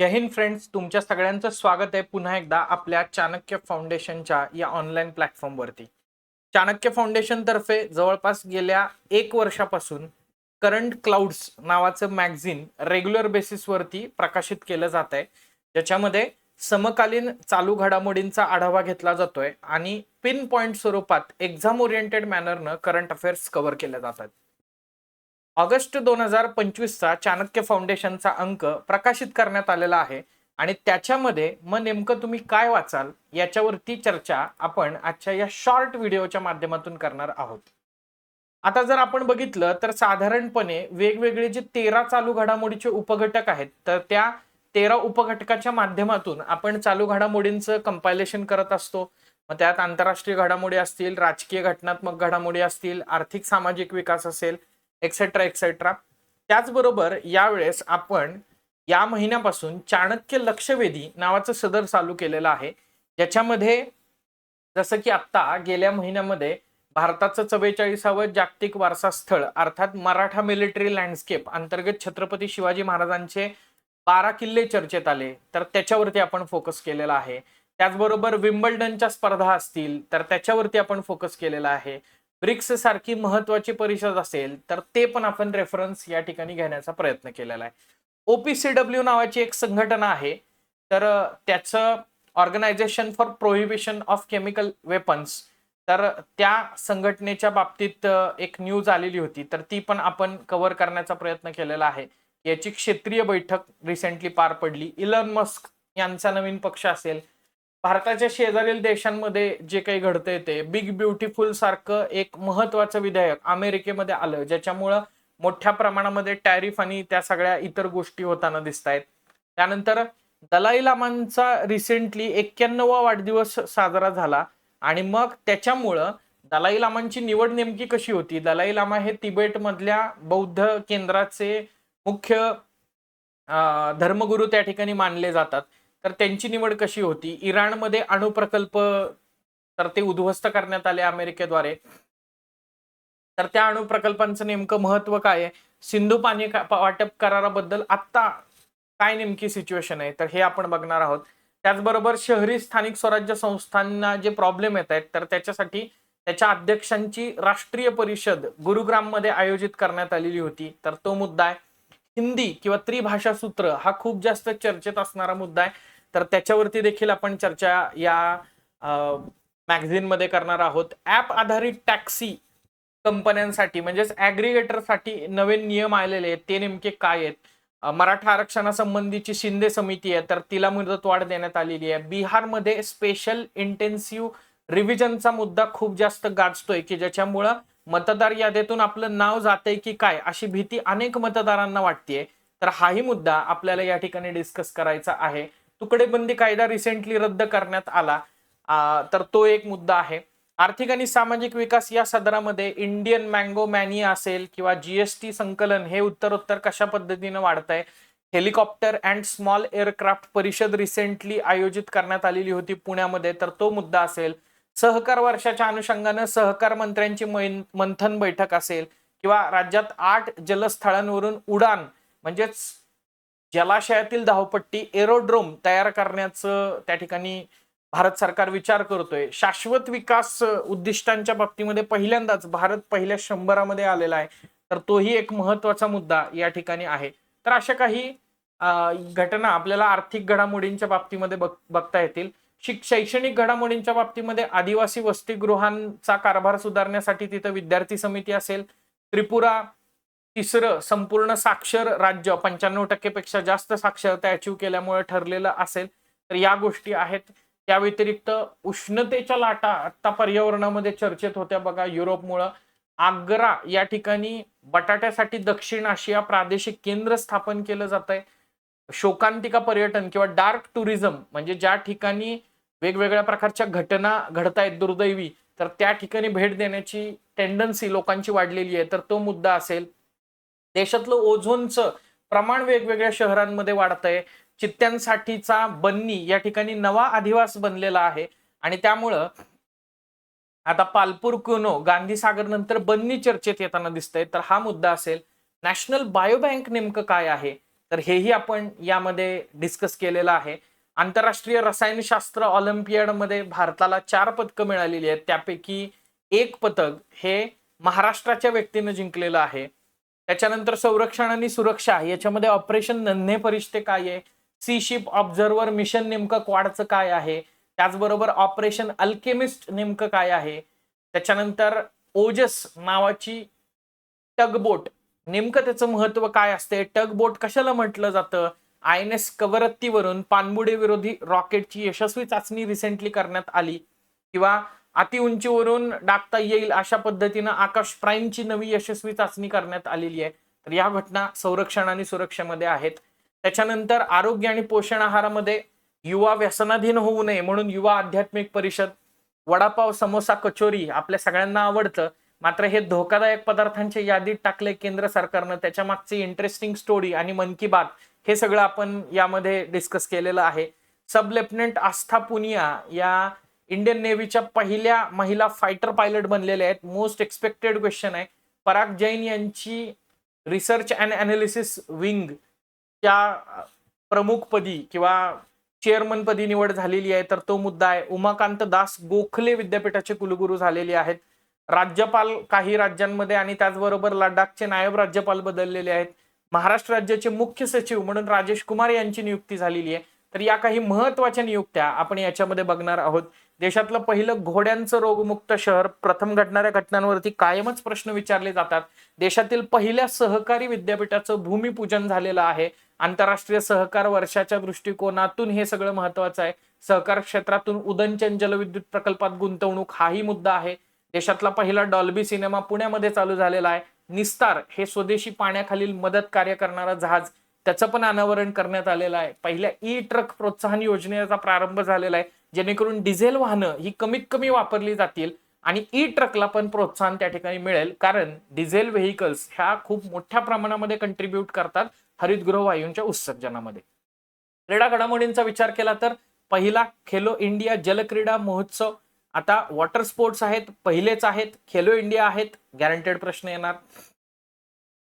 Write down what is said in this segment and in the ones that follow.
जय Hind friends तुमच्या सगळ्यांचं स्वागत आहे पुन्हा एकदा आपल्या चाणक्य फाउंडेशनच्या या ऑनलाईन प्लॅटफॉर्मवरती. चाणक्य फाउंडेशनतर्फे जवळपास गेल्या एक वर्षापासून करंट क्लाउड्स नावाचं मॅगझिन रेग्युलर बेसिसवरती प्रकाशित केलं जात आहे. ज्याच्यामध्ये समकालीन चालू घडामोडींचा आढावा घेतला जातोय आणि पिन पॉइंट स्वरूपात एक्झाम ओरिएंटेड मॅनरनं करंट अफेअर्स कव्हर केल्या जातात. ऑगस्ट दोन हजार पंचवीसचा चाणक्य फाउंडेशनचा अंक प्रकाशित करण्यात आलेला आहे. आणि त्याच्यामध्ये मग नेमकं तुम्ही काय वाचाल याच्यावरती चर्चा आपण आजच्या या शॉर्ट व्हिडिओच्या माध्यमातून करणार आहोत. आता जर आपण बघितलं तर साधारणपणे वेगवेगळे जे तेरा चालू घडामोडीचे उपघटक आहेत तर त्या तेरा उपघटकाच्या माध्यमातून आपण चालू घडामोडींचं कंपायलेशन करत असतो. मग त्यात आंतरराष्ट्रीय घडामोडी असतील राजकीय घटनात्मक घडामोडी असतील आर्थिक सामाजिक विकास असेल एक्सेट्रा एक्सेट्रा त्याचबरोबर यावेळेस आपण या महिन्यापासून चाणक्य लक्षवेधी नावाचं सदर चालू केलेलं आहे. ज्याच्यामध्ये जसं की आत्ता गेल्या महिन्यामध्ये भारताचं चव्वेचाळीसावं जागतिक वारसा स्थळ अर्थात मराठा मिलिटरी लँडस्केप अंतर्गत छत्रपती शिवाजी महाराजांचे बारा किल्ले चर्चेत आले तर त्याच्यावरती आपण फोकस केलेला आहे. त्याचबरोबर विम्बल्डनच्या स्पर्धा असतील तर त्याच्यावरती आपण फोकस केलेला आहे. ब्रिक्स सारखी महत्वाची परिषद असेल तर ते पण आपण रेफरन्स या ठिकाणी घेण्याचा प्रयत्न केलेला आहे. ओपीसीडब्ल्यू नावाची एक संघटना आहे तर त्याचं organisation for prohibition of chemical weapons तर त्या संघटनेच्या बाबतीत एक न्यूज आलेली होती तर ती पण आपण कव्हर करण्याचा प्रयत्न केलेला आहे. याची क्षेत्रीय बैठक रिसेंटली पार पडली. इलन मस्क यांचा नवीन पक्ष असेल भारताच्या शेजारील देशांमध्ये जे काही घडतंय ते बिग ब्युटिफुल सारखं एक महत्वाचं विधेयक अमेरिकेमध्ये आलं ज्याच्यामुळं मोठ्या प्रमाणामध्ये टॅरिफ आणि त्या सगळ्या इतर गोष्टी होताना दिसत आहेत त्यानंतर दलाई लामांचा रिसेंटली एक्क्याण्णवा वाढदिवस साजरा झाला आणि मग त्याच्यामुळं दलाई लामांची निवड नेमकी कशी होती? दलाई लामा हे तिबेटमधल्या बौद्ध केंद्राचे मुख्य धर्मगुरू त्या ठिकाणी मानले जातात. तर त्यांची निवड कशी होती? इराणमध्ये अणुप्रकल्प तर ते उद्ध्वस्त करण्यात आले अमेरिकेद्वारे. तर त्या अणुप्रकल्पांचं नेमकं महत्त्व काय आहे? सिंधू पाणी वाटप कराराबद्दल आत्ता काय नेमकी सिच्युएशन आहे? तर हे आपण बघणार आहोत. त्याचबरोबर शहरी स्थानिक स्वराज्य संस्थांना जे प्रॉब्लेम येत आहेत तर त्याच्यासाठी त्याच्या अध्यक्षांची राष्ट्रीय परिषद गुरुग्राममध्ये आयोजित करण्यात आलेली होती. तर तो मुद्दा आहे हिंदी किंवा त्रिभाषा सूत्र हा खूप जास्त चर्चेत असणारा मुद्दा आहे. तर त्याच्यावरती देखील आपण चर्चा या मॅगझिनमध्ये करणार आहोत. ऍप आधारित टॅक्सी कंपन्यांसाठी म्हणजेच ॲग्रिगेटरसाठी नवीन नियम आलेले आहेत. ते नेमके काय आहेत? मराठा आरक्षणासंबंधीची शिंदे समिती आहे तर तिला मुदतवाढ देण्यात आलेली आहे. बिहारमध्ये स्पेशल इंटेन्सिव्ह रिव्हिजनचा मुद्दा खूप जास्त गाजतोय की ज्याच्यामुळं मतदार यादीतून आपलं नाव जातंय की काय अशी भीती अनेक मतदारांना वाटतेय. तर हाही मुद्दा आपल्याला या ठिकाणी डिस्कस करायचा आहे. तुकडेबंदी कायदा रिसेंटली रद्द करण्यात आला. तर तो एक मुद्दा आहे. आर्थिक आणि सामाजिक विकास या सदरामध्ये इंडियन मँगो मॅनिया असेल किंवा जीएसटी संकलन हे उत्तरोत्तर कशा पद्धतीने वाढत आहे हेलिकॉप्टर अँड स्मॉल एअरक्राफ्ट परिषद रिसेंटली आयोजित करण्यात आलेली होती पुण्यामध्ये. तर तो मुद्दा असेल. सहकार वर्षाच्या अनुषंगानं सहकार मंत्र्यांची मंथन बैठक असेल किंवा राज्यात आठ जलस्थळांवरून उडान म्हणजेच जलाशयातील धावपट्टी एरोड्रोम तयार करण्याचं त्या ठिकाणी भारत सरकार विचार करतोय. शाश्वत विकास उद्दिष्टांच्या बाबतीमध्ये पहिल्यांदाच भारत पहिल्या शंभरामध्ये आलेला आहे. तर तोही एक महत्त्वाचा मुद्दा या ठिकाणी आहे. तर अशा काही घटना आपल्याला आर्थिक घडामोडींच्या बाबतीमध्ये बघ- बघता येतील. शिक शैक्षणिक घडामोडींच्या बाबतीमध्ये आदिवासी वसतिगृहांचा कारभार सुधारण्यासाठी तिथं विद्यार्थी समिती असेल. त्रिपुरा तिसरं संपूर्ण साक्षर राज्य पंच्याण्णव टक्केपेक्षा जास्त साक्षरता अचीव केल्यामुळे ठरलेलं असेल. तर या गोष्टी आहेत. त्या व्यतिरिक्त उष्णतेच्या लाटा आता पर्यावरणामध्ये चर्चेत होत्या बघा युरोपमुळं. आग्रा या ठिकाणी बटाट्यासाठी दक्षिण आशिया प्रादेशिक केंद्र स्थापन केलं जात आहे शोकांतिका पर्यटन किंवा डार्क टुरिझम म्हणजे ज्या ठिकाणी वेगवेगळ्या प्रकारच्या घटना घडतायत दुर्दैवी तर त्या ठिकाणी भेट देण्याची टेंडन्सी लोकांची वाढलेली आहे. तर तो मुद्दा असेल देशातलं ओझोनचं प्रमाण वेगवेगळ्या शहरांमध्ये वाढत आहे चित्त्यांसाठीचा बन्नी या ठिकाणी नवा अधिवास बनलेला आहे. आणि त्यामुळं आता पालपूर कुनो गांधी सागर नंतर बन्नी चर्चेत येताना दिसतंय. तर हा मुद्दा असेल नॅशनल बायोबँक नेमकं काय आहे? तर हेही आपण यामध्ये डिस्कस केलेलं आहे. आंतरराष्ट्रीय रसायनशास्त्र ऑलिम्पियडमध्ये भारताला चार पदकं मिळालेली आहेत. त्यापैकी एक पदक हे महाराष्ट्राच्या व्यक्तीनं जिंकलेलं आहे. त्याच्यानंतर संरक्षण आणि सुरक्षा याच्यामध्ये ऑपरेशन नन्हे परिष्ठे काय आहे? सी शिप ऑब्झर्व्हर मिशन नेमकं क्वाडचं काय आहे? त्याचबरोबर ऑपरेशन अल्केमिस्ट नेमकं काय आहे? त्याच्यानंतर ओजस नावाची टगबोट नेमकं त्याचं महत्त्व काय असते? टगबोट कशाला म्हटलं जातं? आय एन एस कवरत्तीवरून पाणबुडी विरोधी रॉकेटची यशस्वी चाचणी रिसेंटली करण्यात आली. किंवा अति उंचीवरून डागता येईल अशा पद्धतीनं आकाश प्राईमची नवी यशस्वी चाचणी करण्यात आलेली आहे. तर या घटना संरक्षण आणि सुरक्षेमध्ये आहेत. त्याच्यानंतर आरोग्य आणि पोषण आहारामध्ये युवा व्यसनाधीन होऊ नये म्हणून युवा आध्यात्मिक परिषद वडापाव समोसा कचोरी आपल्या सगळ्यांना आवडतं. मात्र हे धोकादायक पदार्थांच्या यादीत टाकले केंद्र सरकारनं. त्याच्या मागची इंटरेस्टिंग स्टोरी आणि मन की बात हे सगळं आपण यामध्ये डिस्कस केलेलं आहे. सब लेफ्टनंट आस्था पुनिया या इंडियन नेव्हीच्या पहिल्या महिला फायटर पायलट बनलेल्या आहेत. मोस्ट एक्सपेक्टेड क्वेश्चन आहे. पराग जैन यांची रिसर्च अँड अनालिसिस विंग च्या प्रमुखपदी किंवा चेअरमनपदी निवड झालेली आहे. तर तो मुद्दा आहे. उमाकांत दास गोखले विद्यापीठाचे कुलगुरू झालेले आहेत. राज्यपाल काही राज्यांमध्ये आणि त्याचबरोबर लडाखचे नायब राज्यपाल बदललेले आहेत. महाराष्ट्र राज्याचे मुख्य सचिव म्हणून राजेश कुमार यांची नियुक्ती झालेली आहे. तर या काही महत्त्वाच्या नियुक्त्या आपण याच्यामध्ये बघणार आहोत. देशातलं पहिलं घोड्यांचं रोगमुक्त शहर प्रथम घडणाऱ्या घटनांवरती कायमच प्रश्न विचारले जातात. देशातील पहिल्या सहकारी विद्यापीठाचं भूमिपूजन झालेलं आहे. आंतरराष्ट्रीय सहकार वर्षाच्या दृष्टिकोनातून हे सगळं महत्वाचं आहे. सहकार क्षेत्रातून उदनचन जलविद्युत प्रकल्पात गुंतवणूक हाही मुद्दा आहे. देशातला पहिला डॉल्बी सिनेमा पुण्यामध्ये चालू झालेला आहे. निस्तार हे स्वदेशी पाण्याखालील मदत कार्य करणारा जहाज त्याचं पण अनावरण करण्यात आलेलं आहे. पहिल्या ई ट्रक प्रोत्साहन योजनेचा प्रारंभ झालेला आहे. जेणेकरून डिझेल वाहनं ही कमीत कमी वापरली जातील आणि ई ट्रकला पण प्रोत्साहन त्या ठिकाणी मिळेल. कारण डिझेल व्हेकल्स ह्या खूप मोठ्या प्रमाणामध्ये कंट्रीब्यूट करतात हरितगृह वायूंच्या उत्सर्जनामध्ये. क्रीडा घडामोडींचा विचार केला तर पहिला खेलो इंडिया जलक्रीडा महोत्सव. आता वॉटर स्पोर्ट्स आहेत पहिलेच आहेत खेलो इंडिया आहेत गॅरंटेड प्रश्न येणार.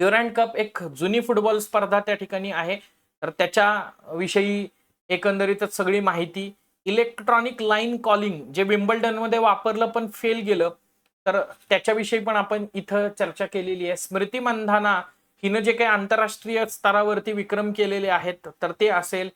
ड्युरँड कप एक जुनी फुटबॉल स्पर्धा त्या ठिकाणी आहे. तर त्याच्या विषयी एकंदरीतच सगळी माहिती इलेक्ट्रॉनिक लाईन कॉलिंग जे विम्बल्डनमध्ये वापरलं पण फेल गेलं तर त्याच्याविषयी पण आपण इथं चर्चा केलेली आहे. स्मृती मंधाना हिनं जे काही आंतरराष्ट्रीय स्तरावरती विक्रम केलेले आहेत तर ते असेल.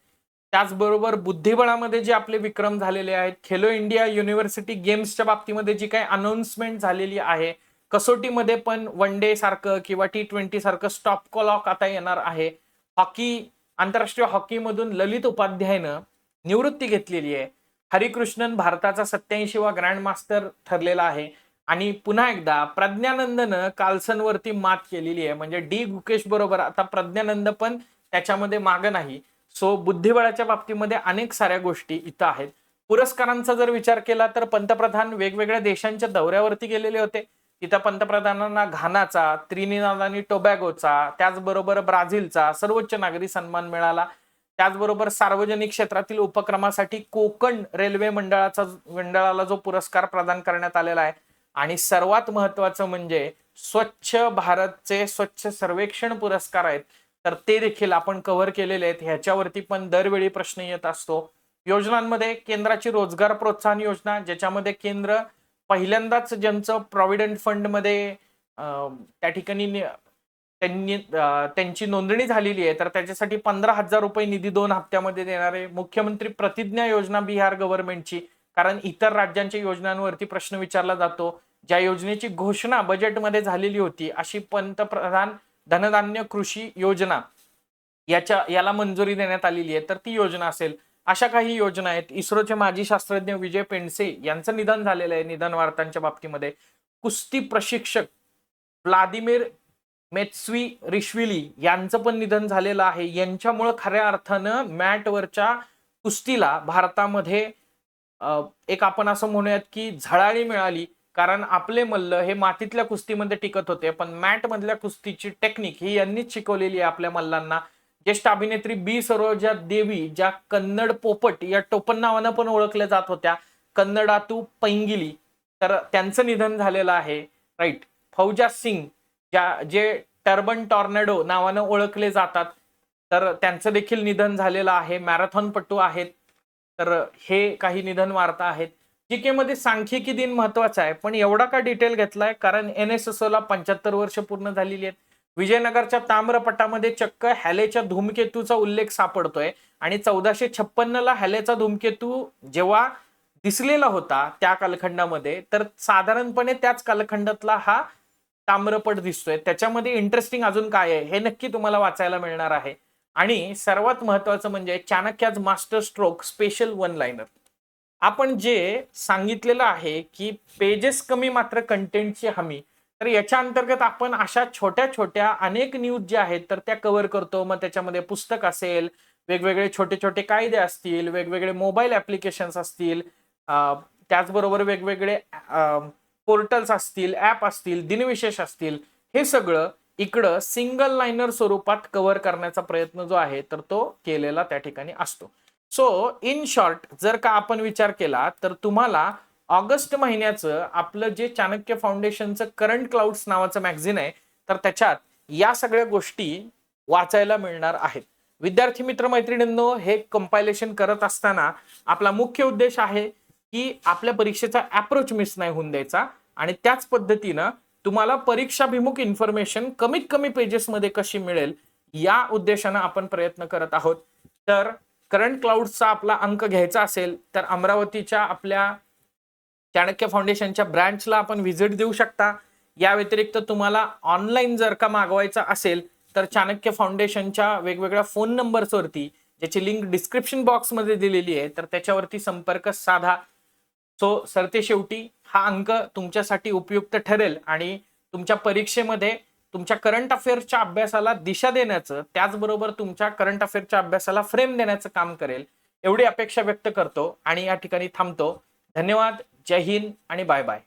त्याचबरोबर बुद्धिबळामध्ये जे आपले विक्रम झालेले आहेत खेलो इंडिया युनिव्हर्सिटी गेम्सच्या बाबतीमध्ये जी काही अनाउन्समेंट झालेली आहे कसोटीमध्ये पण वन डे सारखं किंवा टी ट्वेंटी सारखं स्टॉप क्लॉक आता येणार आहे. हॉकी आंतरराष्ट्रीय हॉकीमधून ललित उपाध्यायनं निवृत्ती घेतलेली आहे. हरिकृष्णन भारताचा सत्याऐंशीवा ग्रँड मास्टर ठरलेला आहे. आणि पुन्हा एकदा प्रज्ञानंदनं कार्लसनवरती मात केलेली आहे. म्हणजे डी गुकेश बरोबर आता प्रज्ञानंद पण त्याच्यामध्ये मागं नाही. सो बुद्धिबळाच्या बाबतीमध्ये अनेक साऱ्या गोष्टी इथं आहेत. पुरस्कारांचा जर विचार केला तर पंतप्रधान वेगवेगळ्या देशांच्या दौऱ्यावरती गेलेले होते. तिथं पंतप्रधानांना घानाचा त्रिनिनाद आणि टोबॅगोचा त्याचबरोबर ब्राझीलचा सर्वोच्च नागरी सन्मान मिळाला. त्याचबरोबर सार्वजनिक क्षेत्रातील उपक्रमासाठी कोकण रेल्वे मंडळाचा मंडळाला जो पुरस्कार प्रदान करण्यात आलेला आहे. आणि सर्वात महत्वाचं म्हणजे स्वच्छ भारतचे स्वच्छ सर्वेक्षण पुरस्कार आहेत. तर ते देखील आपण कव्हर केलेले आहेत. ह्याच्यावरती पण दरवेळी प्रश्न येत असतो. योजनांमध्ये केंद्राची रोजगार प्रोत्साहन योजना ज्याच्यामध्ये केंद्र पहिल्यांदाच ज्यांचं प्रॉव्हिडंट फंडमध्ये त्या ठिकाणी त्यांनी त्यांची नोंदणी झालेली आहे. तर त्याच्यासाठी पंधरा हजार रुपये निधी दोन हप्त्यामध्ये देणार आहे मुख्यमंत्री प्रतिज्ञा योजना बिहार गव्हर्नमेंटची. कारण इतर राज्यांच्या योजनांवरती प्रश्न विचारला जातो. ज्या योजनेची घोषणा बजेटमध्ये झालेली होती अशी पंतप्रधान धनधान्य कृषी योजना याच्या याला मंजुरी देण्यात आलेली आहे. तर ती योजना असेल. अशा काही योजना आहेत. इस्रोचे माजी शास्त्रज्ञ विजय पेंडसे यांचं निधन झालेलं आहे निधन वार्तांच्या बाबतीमध्ये. कुस्ती प्रशिक्षक व्लादिमीर मेत्स्वी रिश्विली यांचं पण निधन झालेलं आहे. यांच्यामुळं खऱ्या अर्थानं मॅटवरच्या कुस्तीला भारतामध्ये एक आपण असं म्हणूयात की झळाळी मिळाली. कारण आपले मल्ल हे मातीतल्या कुस्तीमध्ये टिकत होते. पण मॅट मधल्या कुस्तीची टेक्निक ही यांनीच शिकवलेली आहे आपल्या मल्लांना. ज्येष्ठ अभिनेत्री बी. सरोजा देवी ज्या कन्नड पोपट या टोपण नावानं पण ओळखल्या जात होत्या कन्नडातू पैंगिली. तर त्यांचं निधन झालेलं आहे. राईट. फौजा सिंग ज्या जे टर्बन टॉर्नेडो नावानं ओळखले जातात तर त्यांचं देखील निधन झालेलं आहे. मॅरेथॉनपटू आहेत. तर हे काही निधन वार्ता आहेत. जीके मध्ये सांख्यिकी दिन महत्त्वाचा आहे पण एवढा का डिटेल घेतलाय? कारण एन एस एस ला पंच्याहत्तर वर्ष पूर्ण झालेली आहेत. विजयनगरच्या ताम्रपटामध्ये चक्क हॅलेच्या धूमकेतूचा उल्लेख सापडतोय आणि चौदाशे छप्पन्न ला हॅलेचा धूमकेतू जेव्हा दिसलेला होता त्या कालखंडामध्ये तर साधारणपणे त्याच कालखंडातला हा ताम्रपट दिसतोय. त्याच्यामध्ये इंटरेस्टिंग अजून काय आहे हे नक्की तुम्हाला वाचायला मिळणार आहे. आणि सर्वात महत्वाचं म्हणजे Chanakya's master stroke special one liner आपण जे सांगितलेलं आहे की पेजेस कमी मात्र कंटेंटची हमी तर याच्या अंतर्गत आपण अशा छोट्या छोट्या अनेक न्यूज ज्या आहेत तर त्या कव्हर करतो. मग त्याच्यामध्ये पुस्तक असेल वेगवेगळे छोटे छोटे कायदे असतील वेगवेगळे मोबाईल ऍप्लिकेशन्स असतील त्याचबरोबर वेगवेगळे पोर्टल्स असतील ॲप असतील दिनविशेष असतील हे सगळं इकडं सिंगल लाईनर स्वरूपात कव्हर करण्याचा प्रयत्न जो आहे तर तो केलेला त्या ठिकाणी असतो. सो इन शॉर्ट जर का आपण विचार केला तर तुम्हाला ऑगस्ट महिन्याचं आपलं जे चाणक्य फाउंडेशनचं करंट क्लाउड्स नावाचं मॅगझिन आहे तर त्याच्यात या सगळ्या गोष्टी वाचायला मिळणार आहेत. विद्यार्थी मित्र मैत्रिणींनो हे कंपायलेशन करत असताना आपला मुख्य उद्देश आहे की आपल्या परीक्षेचा अप्रोच मिस नाही होऊन द्यायचा. आणि त्याच पद्धतीनं तुम्हाला परीक्षाभिमुख इन्फॉर्मेशन कमीत कमी पेजेसमध्ये कशी मिळेल या उद्देशानं आपण प्रयत्न करत आहोत. तर करंट क्लाउडचा आपला अंक घ्यायचा असेल तर अमरावतीच्या आपल्या चाणक्य फाउंडेशनच्या ब्रँचला आपण व्हिजिट देऊ शकता. या व्यतिरिक्त तुम्हाला ऑनलाईन जर का मागवायचा असेल तर चाणक्य फाउंडेशनच्या वेगवेगळ्या फोन नंबर्सवरती ज्याची लिंक डिस्क्रिप्शन बॉक्समध्ये दिलेली आहे तर त्याच्यावरती संपर्क साधा. सो सरतेशेवटी हा अंक तुमच्यासाठी उपयुक्त ठरेल आणि तुमच्या परीक्षेमध्ये तुमच्या करंट अफेअर्सच्या अभ्यासाला दिशा देण्याचं त्याचबरोबर तुमच्या करंट अफेअर्सच्या अभ्यासाला फ्रेम देण्याचं काम करेल एवढी अपेक्षा व्यक्त करतो आणि या ठिकाणी थांबतो. धन्यवाद. जय हिंद आणि बाय बाय